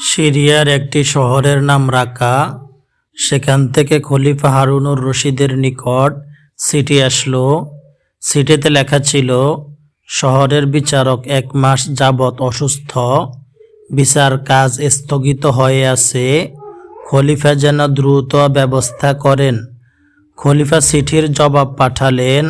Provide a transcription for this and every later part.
সিরিয়ার একটি শহরের নাম রাকা। সেখান থেকে খলিফা হারুনুর রশিদের নিকট সিটি আসলো। চিঠিতে লেখা ছিল, শহরের বিচারক এক মাস যাবৎ অসুস্থ। বিচার কাজ স্থগিত হয়ে আছে। খলিফা যেন দ্রুত ব্যবস্থা করেন। খলিফা চিঠির জবাব পাঠালেন,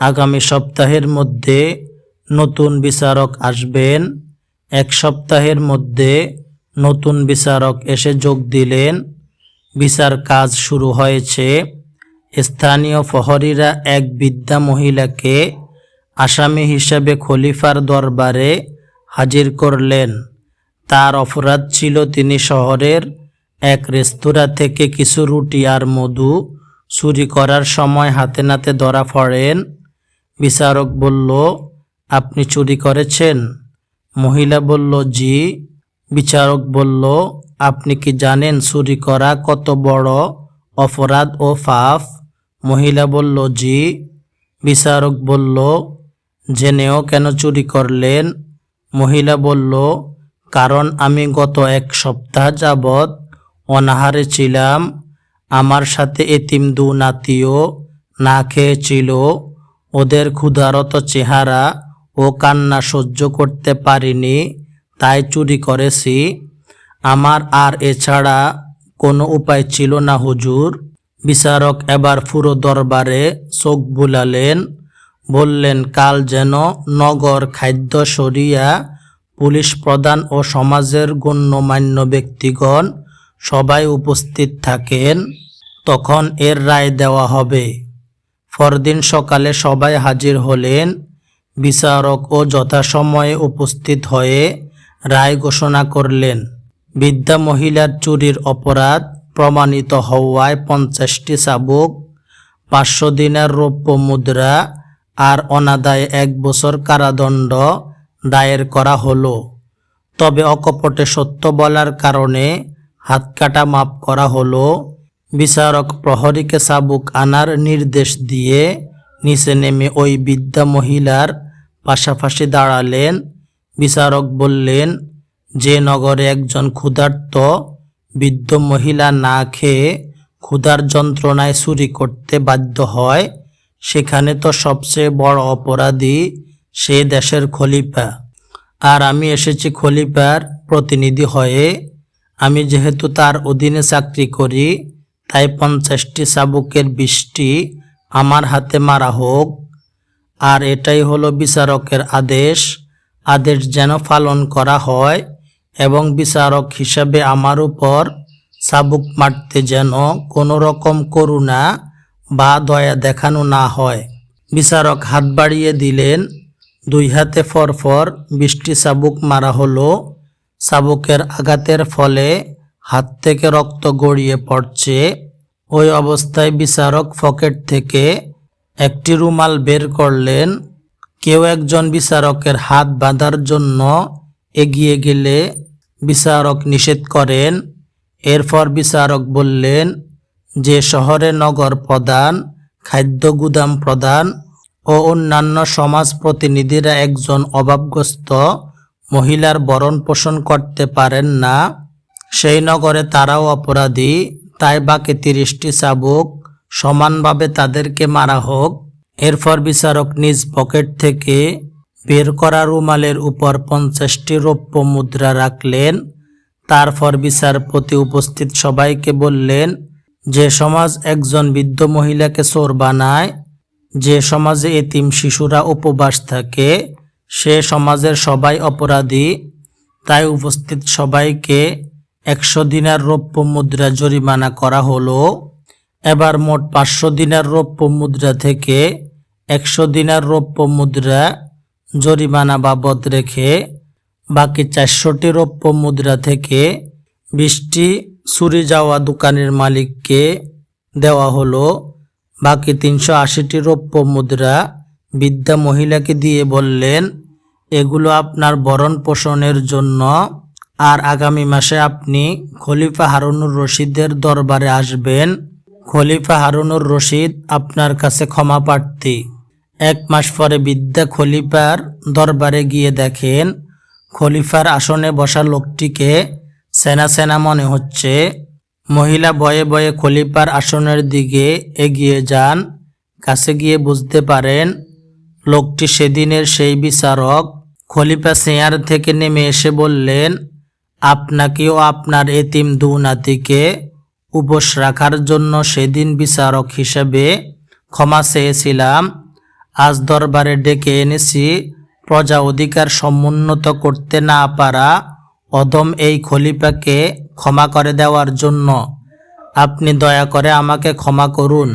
আগামী সপ্তাহের মধ্যে নতুন বিচারক আসবেন। এক সপ্তাহের মধ্যে নতুন বিচারক এসে যোগ দিলেন। বিচার কাজ শুরু হয়েছে। স্থানীয় প্রহরীরা এক বৃদ্ধা মহিলাকে আসামি হিসেবে খলিফার দরবারে হাজির করলেন। তার অপরাধ ছিল তিনি শহরের এক রেস্তোরাঁ থেকে কিছু রুটি আর মধু চুরি করার সময় হাতে নাতে ধরা পড়েন। বিচারক বলল, আপনি চুরি করেছেন? মহিলা বলল, জি। বিচারক বলল, আপনি কি জানেন চুরি করা কত বড় অপরাধ ও পাপ? মহিলা বলল, জি। বিচারক বলল, জেনেও কেন চুরি করলেন? মহিলা বলল, কারণ আমি গত এক সপ্তাহ যাবৎ অনাহারে ছিলাম। আমার সাথে এতিম দু নাতিও না খেয়েছিল। ওদের ক্ষুধারত চেহারা ও কান্না সহ্য করতে পারিনি। তাই চুরি করেছি। আমার আর এছাড়া কোনো উপায় ছিল না, হুজুর। বিচারক এবার পুরো দরবারে চোখ বুলালেন, বললেন, কাল যেন নগর খাদ্য সরিয়া পুলিশ প্রধান ও সমাজের গণ্যমান্য ব্যক্তিগণ সবাই উপস্থিত থাকেন, তখন এর রায় দেওয়া হবে। পরদিন সকালে সবাই হাজির হলেন। বিচারক ও যথাসময়ে উপস্থিত হয়ে রায় ঘোষণা করলেন। বৃদ্ধা মহিলার চুরির অপরাধ প্রমাণিত হওয়ায় পঞ্চাশটি চাবুক পাঁচশো দিনের রৌপ্য মুদ্রা আর অনাদায়ে এক বছর কারাদণ্ড দায়ের করা হলো। তবে অকপটে সত্য বলার কারণে হাত কাটা মাপ করা হলো। বিচারক প্রহরীকে চাবুক আনার নির্দেশ দিয়ে নিচে নেমে ওই বৃদ্ধা মহিলার পাশাপাশি দাঁড়ালেন বিচারক বললেন, যে নগরে একজন ক্ষুধার্ত বৃদ্ধ মহিলা না খেয়ে ক্ষুধার যন্ত্রণায় চুরি করতে বাধ্য হয়, সেখানে তো সবচেয়ে বড় অপরাধী সে দেশের খলিফা। আর আমি এসেছি খলিফার প্রতিনিধি হয়ে। আমি যেহেতু তার অধীনে চাকরি করি, তাই পঞ্চাশটি চাবুকের বৃষ্টি আমার হাতে মারা হোক। আর এটাই হলো বিচারকের আদেশ। আদেশ যেন পালন করা হয় এবং বিচারক হিসাবে আমার উপর চাবুক মারতে যেন কোনো রকম করুণা বা দয়া দেখানো না হয়। বিচারক হাত বাড়িয়ে দিলেন, দুই হাতে ফরফর বৃষ্টি চাবুক মারা হলো। চাবুকের আঘাতের ফলে হাত থেকে রক্ত গড়িয়ে পড়ছে। ওই অবস্থায় বিচারক পকেট থেকে একটি রুমাল বের করলেন। কেউ একজন বিচারকের হাত বাঁধার জন্য এগিয়ে গেলে বিচারক নিষেধ করেন। এরপর বিচারক বললেন যে শহরে নগর প্রধান, খাদ্য গুদাম প্রধান ও অন্যান্য সমাজ প্রতিনিধিরা একজন অভাবগ্রস্ত মহিলার বরণ পোষণ করতে পারেন না। সেই নগরে তারাও অপরাধী, তাই বাকি তিরিশটি চাবুক সমানভাবে তাদেরকে মারা হোক। এরপর বিচারক নিজ পকেট থেকে বের করা রুমালের উপর পঞ্চাশটি রৌপ্য মুদ্রা রাখলেন। তারপর বিচারপতি উপস্থিত সবাইকে বললেন, যে সমাজ একজন বৃদ্ধ মহিলাকে চোর বানায়, যে সমাজে এতিম শিশুরা উপবাস থাকে, সে সমাজের সবাই অপরাধী। তাই উপস্থিত সবাইকে একশো দিনার রৌপ্য মুদ্রা জরিমানা করা হলো। এবার মোট পাঁচশো দিনার রৌপ্য মুদ্রা থেকে একশো দিনার রৌপ্য মুদ্রা জরিমানা বাবদ রেখে বাকি চারশোটি রৌপ্য মুদ্রা থেকে বিশটি চুরি যাওয়া দোকানের মালিককে দেওয়া হলো। বাকি তিনশো আশিটি রৌপ্য মুদ্রা বিদ্যা মহিলাকে দিয়ে বললেন, এগুলো আপনার ভরণ পোষণের জন্য। আর আগামী মাসে আপনি খলিফা হারুনুর রশিদের দরবারে আসবেন। খলিফা হারুনুর রশিদ আপনার কাছে ক্ষমা প্রার্থী। এক মাস পরে বিদ্যা খলিফার দরবারে গিয়ে দেখেন, খলিফার আসনে বসা লোকটিকে সেনা সেনা মনে হচ্ছে। মহিলা বয়ে বয়ে খলিফার আসনের দিকে এগিয়ে যান, কাছে গিয়ে বুঝতে পারেন, লোকটি সেদিনের সেই বিচারক। খলিফা চেয়ার থেকে নেমে এসে বললেন আপনাকেও আপনার এতিম দু নাতিকে উপোস রাখার জন্য সেদিন বিচারক হিসেবে ক্ষমা চেয়েছিলাম। আজ দরবারে ডেকে এনেছি, প্রজা অধিকার সমুন্নত করতে না পারা অদম এই খলিফাকে ক্ষমা করে দেওয়ার জন্য। আপনি দয়া করে আমাকে ক্ষমা করুন।